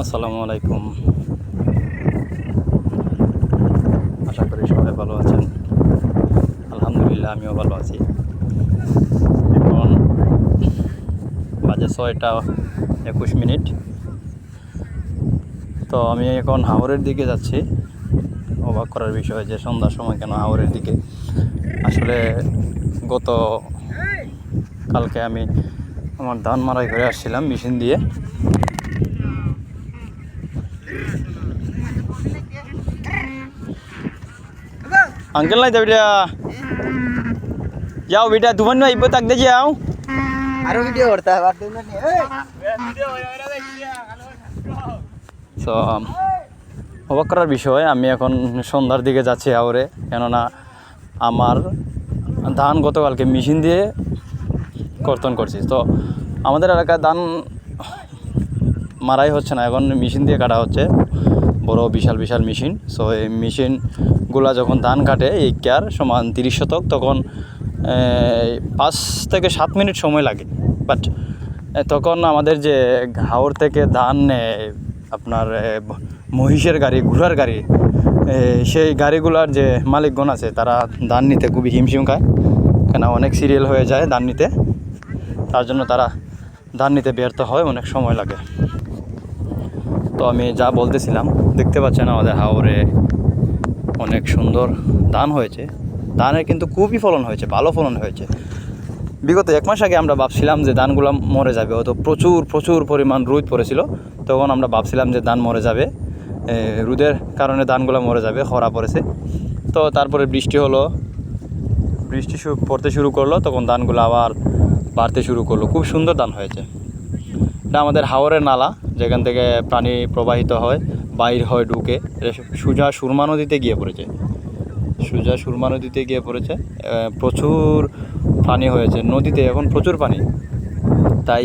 আসসালামু আলাইকুম। আশা করি সবাই ভালো আছেন। আলহামদুলিল্লাহ, আমিও ভালো আছি। এখন বাজে ছয়টা একুশ মিনিট। তো আমি এখন হাওরের দিকে যাচ্ছি। অবাক করার বিষয় যে সন্ধ্যার সময় কেন হাওরের দিকে? আসলে গত কালকে আমি আমার ধান মারাই করে আসছিলাম মেশিন দিয়ে। আঙ্কেল নাই তো বেটা? যাও বেটা দুবার নয় ইব্বত তাক যাও তো অবাক করার বিষয় আমি এখন সন্ধ্যার দিকে যাচ্ছি হাওরে কেননা আমার ধান গতকালকে মেশিন দিয়ে কর্তন করছি। তো আমাদের এলাকায় ধান মারাই হচ্ছে না এখন মেশিন দিয়ে কাটা হচ্ছে বড় বিশাল বিশাল মেশিন। সো এই মেশিন মেশিনগুলা যখন ধান কাটে, এই কেয়ার সমান তিরিশ শতক, তখন পাঁচ থেকে সাত মিনিট সময় লাগে। বাট তখন আমাদের যে হাওর থেকে ধান আপনার মহিষের গাড়ি, ঘোড়ার গাড়ি সেই গাড়িগুলার যে মালিকগণ আছে, তারা ধান নিতে খুবই হিমশিম খায়। কেন অনেক সিরিয়াল হয়ে যায় ধান নিতে। তার জন্য তারা ধান নিতে ব্যর্থ হয়, অনেক সময় লাগে। তো আমি যা বলতেছিলাম, দেখতে পাচ্ছেন আমাদের হাওরে অনেক সুন্দর ধান হয়েছে। ধানের কিন্তু খুবই ফলন হয়েছে, ভালো ফলন হয়েছে। বিগত এক মাস আগে আমরা ভাবছিলাম যে ধানগুলো মরে যাবে, হয়তো প্রচুর প্রচুর পরিমাণ রোদ পড়েছিল। তখন আমরা ভাবছিলাম যে ধান মরে যাবে। রোদের কারণে ধানগুলো মরে যাবে, খরা পড়েছে। তো তারপরে বৃষ্টি হলো। বৃষ্টি পড়তে শুরু করল, তখন ধানগুলো আবার বাড়তে শুরু করল। খুব সুন্দর ধান হয়েছে। এটা আমাদের হাওরের নালা, যেখান থেকে প্রাণী প্রবাহিত হয়। বাইর হয় ঢুকে সুজা সুরমা নদীতে গিয়ে পড়েছে। সুজা সুরমা নদীতে গিয়ে পড়েছে প্রচুর পানি হয়েছে, নদীতে এখন প্রচুর পানি। তাই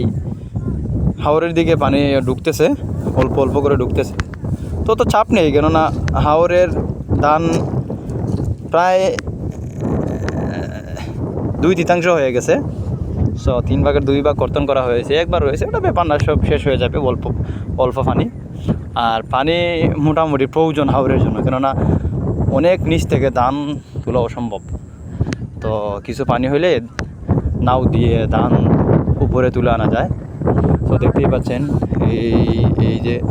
হাওরের দিকে পানি ঢুকতেছে, অল্প অল্প করে ঢুকতেছে। তো তো চাপ নেই, কেননা হাওরের ধান প্রায় দুই তৃতীয়াংশ হয়ে গেছে। সো তিন ভাগের দুই ভাগ কর্তন করা হয়েছে, একবার রয়েছে ওটা ব্যাপার না, সব শেষ হয়ে যাবে অল্প অল্প পানি। আর পানি মোটামুটি প্রয়োজন হাওরের জন্য, কেননা অনেক নিচ থেকে ধান তোলা অসম্ভব। তো কিছু পানি হলে নাও দিয়ে ধান উপরে তুলে আনা যায়। তো দেখতেই পাচ্ছেন, এই এই যে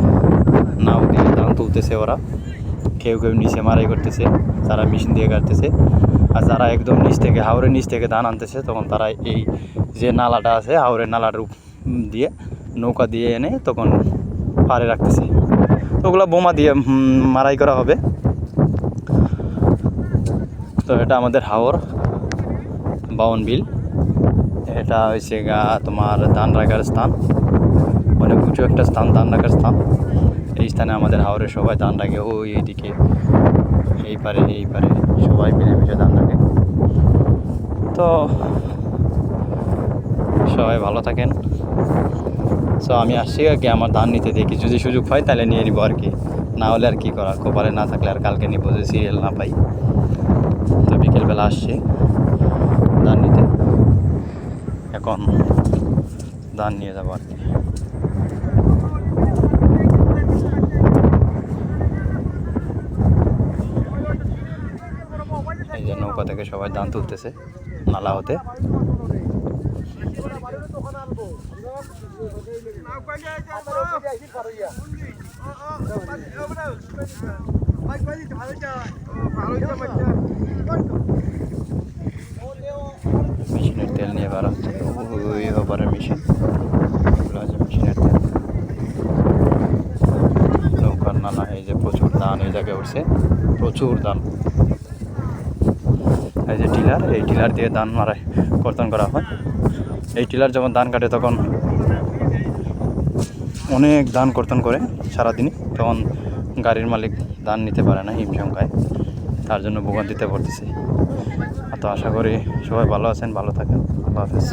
নাও দিয়ে ধান তুলতেছে ওরা। কেউ কেউ নিচে মারাই করতেছে, তারা মেশিন দিয়ে কাটতেছে। আর যারা একদম নিচ থেকে হাওড়ের নিচ থেকে ধান আনতেছে, তখন তারা এই যে নালাটা আছে হাওড়ের নালাটার উপ- দিয়ে নৌকা দিয়ে এনে তখন পাড়ে রাখতেছে। ওগুলো বোমা দিয়ে মারাই করা হবে। তো এটা আমাদের হাওর, বাউন বিল। এটা হয়েছে গা তোমার ধান রাখার স্থান। অনেক উঁচু একটা স্থান ধান রাখার স্থান। এই স্থানে আমাদের হাওরে সবাই ধান রাখে। ওই এইদিকে, এই পারে এই পারে সবাই মিলে মিলেমিশে ধান রাখে। তো সবাই ভালো থাকেন। সো আমি আসছি আর কি, আমার ধান নিতে দেখি যদি সুযোগ পাই তাহলে নিয়ে নিবো আর কি। না হলে আর কি করা কপালে না থাকলে আর কালকে নিবো যদি সিরিয়াল না পাই। তো বিকেলবেলা আসছি ধান নিতে। এখন ধান নিয়ে যাব আর কি। এই যে নৌকা থেকে সবাই ধান তুলতেছে, নালা হতে। মেশিনের তেল নিয়ে বার হচ্ছে ওই মেশিন। এগুলো আছে মেশিনের তেল। নৌকার নালা এই যে প্রচুর ধান এই জায়গায় উঠছে প্রচুর ধান। এই যে টিলার এই টিলার দিয়ে ধান মারাই কর্তন করা হয়। এই টিলার যখন ধান কাটে তখন অনেক ধান কর্তন করে সারাদিনই। তখন গাড়ির মালিক ধান নিতে পারে না হিমশঙ্কায় তার জন্য ভোগান্তিতে পড়তেছে। তো আশা করি সবাই ভালো আছেন, ভালো থাকেন। আল্লাহ হাফেজ।